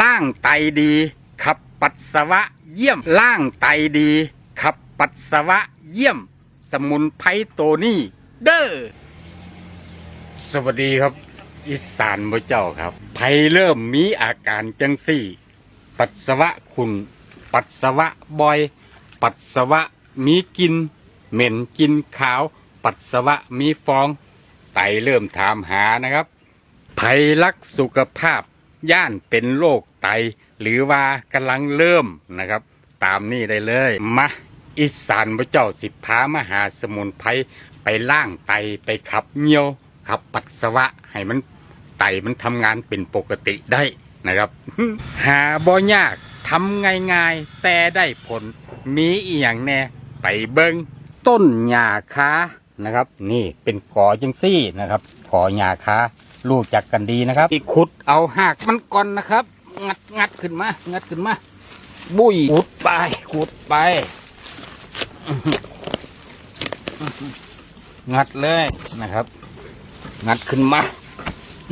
ล่างไตดีขับปัสสาวะเยี่ยม ล่างไตดีขับปัสสาวะเยี่ยม สมุนไพรโตนี่เด้อสวัสดีครับ อีสานบ่เจ้าครับไผเริ่มมีอาการจังสี่ ปัสสาวะขุนปัสสาวะบอย ปัสสาวะมีกิน เหม็นกินขาว ปัสสาวะมีฟอง ไตเริ่มถามหานะครับภัยรักสุขภาพ ย่านเป็นโรคไต หรือว่ากำลังเริ่มนะครับ ตามนี่ได้เลยมาอีสานพระเจ้าสิบพามหาสมุนไพรไปล่างไตไปขับเงียวขับปัสสาวะให้มันไตมันทำงานเป็นปกติได้นะครับ หาบ่ยากทำง่ายๆแต่ได้ผล มีอีหยังแน่ไปเบิงต้นหญ้าคานะครับ นี่เป็นกอจังซี่นะครับกอหญ้าคา รู้จักกันดีนะครับที่ขุดเอาหากมันก่อนนะครับ งัดงัดขึ้นมา งัดขึ้นมา บุยขุดไปขุดไป งัดเลยนะครับ งัดขึ้นมา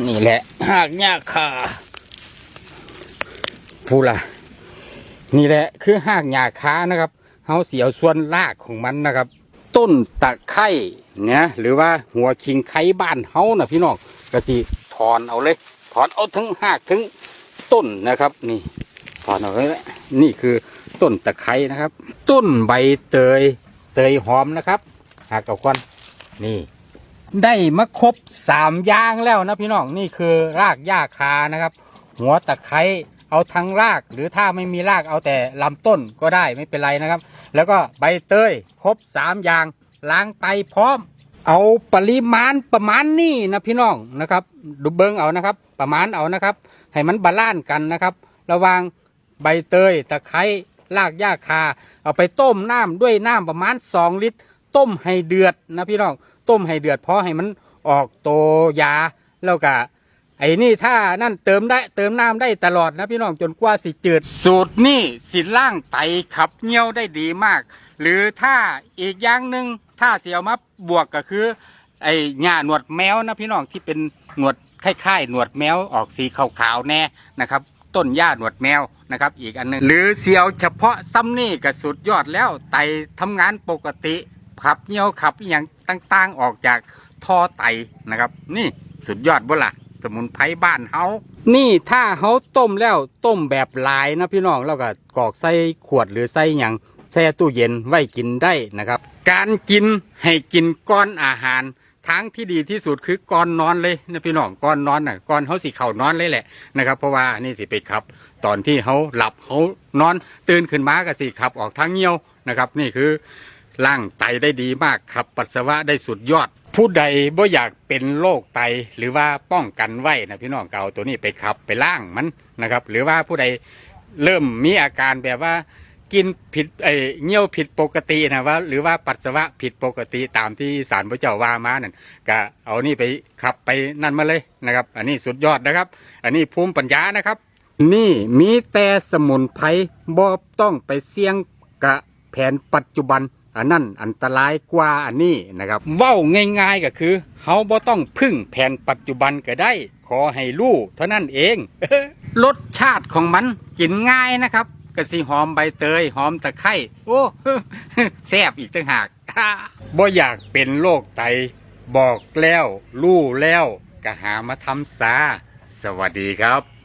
นี่แหละ หากหญ้าคาพูล่ะ นี่แหละคือหากหญ้าคานะครับเฮาเสียวส่วนรากของมันนะครับ ต้นตะไคร่เนี่ยหรือว่าหัวคิงไข่บ้านเฮานะพี่น้อง ก็สิถอนเอาเลย ถอนเอาทั้งหากทั้งต้นนะครับ นี่ถอนเอาเลยละนี่คือต้นตะไคร้นะครับ ต้นใบเตยเตยหอมนะครับหากเอาควันนี่ ได้มาครบสามอย่างแล้วนะพี่น้องนี่คือรากหญ้าคานะครับ หัวตะไคร้เอาทั้งรากหรือถ้าไม่มีรากเอาแต่ลำต้นก็ได้ไม่เป็นไรนะครับ แล้วก็ใบเตยครบสามอย่างล้างไตพร้อม เอาปริมาณประมาณนี้นะพี่น้องนะครับ ดูเบิ้งเอานะครับ ประมาณเอานะครับ ให้มันบาลานซ์กันนะครับ ระว่างใบเตยตะไคร้รากหญ้าคา เอาไปต้มน้ำด้วยน้ำประมาณสองลิตร ต้มให้เดือดนะพี่น้องต้มให้เดือดเพราะให้มันออกโตยาแล้วก็ไอ้นี่ถ้านั่นเติมได้เติมน้ำได้ตลอดนะพี่น้องจนกว่าสิจืด สูตรนี่สิล่างไตขับเงี้ยวได้ดีมาก หรือถ้าอีกอย่างหนึ่ง ถ้าเสียวมาบวกก็คือ ไอ้หญ้าหนวดแมวนะพี่น้องที่เป็นหนวดคล้ายๆหนวดแมวออกสีขาวๆแน่นะครับ ต้นหญ้าหนวดแมวนะครับ อีกอันหนึงหรือเสียวเฉพาะซ้ำนี่ก็สุดยอดแล้วไตทำงานปกติขับเงี้ยวขับอย่างต่างๆออกจากท่อไตนะครับ นี่สุดยอดบ่ล่ะสมุนไพรบ้านเฮานี่ถ้าเฮาต้มแล้วต้มแบบลายนะพี่น้องแล้วก็กรอกใส่ขวดหรือใส่หยัง ช่ตู้เย็นไว้กินได้นะครับ การกินให้กินก้อนอาหารทางที่ดีที่สุดคือก่อนนอนเลยนะพี่น้องก่อนนอนน่ะก่อนเฮาสิเข้านอนเลยแหละนะครับเพราะว่านี่สิไปครับ ตอนที่เฮาหลับเฮานอนตื่นขึ้นมาก็สิขับ ออกทางเงี้ยวนะครับ นี่คือล่างไตได้ดีมากขับ ปัสสาวะได้สุดยอด ผู้ใดบ่อยากเป็นโรคไตหรือว่าป้องกันไว้นะพี่น้องเก่าตัวนี้ไปขับไปล่างมันนะครับ หรือว่าผู้ใดเริ่มมีอาการแบบว่า กินผิดไอเงี้ยวผิดปกตินะว่า หรือว่าปัสสาวะผิดปกติตามที่สารพระเจ้าว่ามานั่นก็เอานี่ไปขับไปนั่นมาเลยนะครับ อันนี้สุดยอดนะครับ อันนี้ภูมิปัญญานะครับ นี่มีแต่สมุนไพรบ่ต้องไปเสี่ยงกะแผนปัจจุบันอันนั้นอันตรายกว่าอันนี้นะครับเว้าง่ายๆก็คือเฮาบ่ต้องพึ่งแผนปัจจุบันก็ได้ ขอให้รู้เท่านั้นเองรสชาติของมันกินง่ายนะครับ กะสิหอมใบเตยหอมตะไคร้โอ้แซ่บอีกต่างหากบ่อยากเป็นโรคไต บอกแล้ว รู้แล้วก็หามาทำซาสวัสดีครับ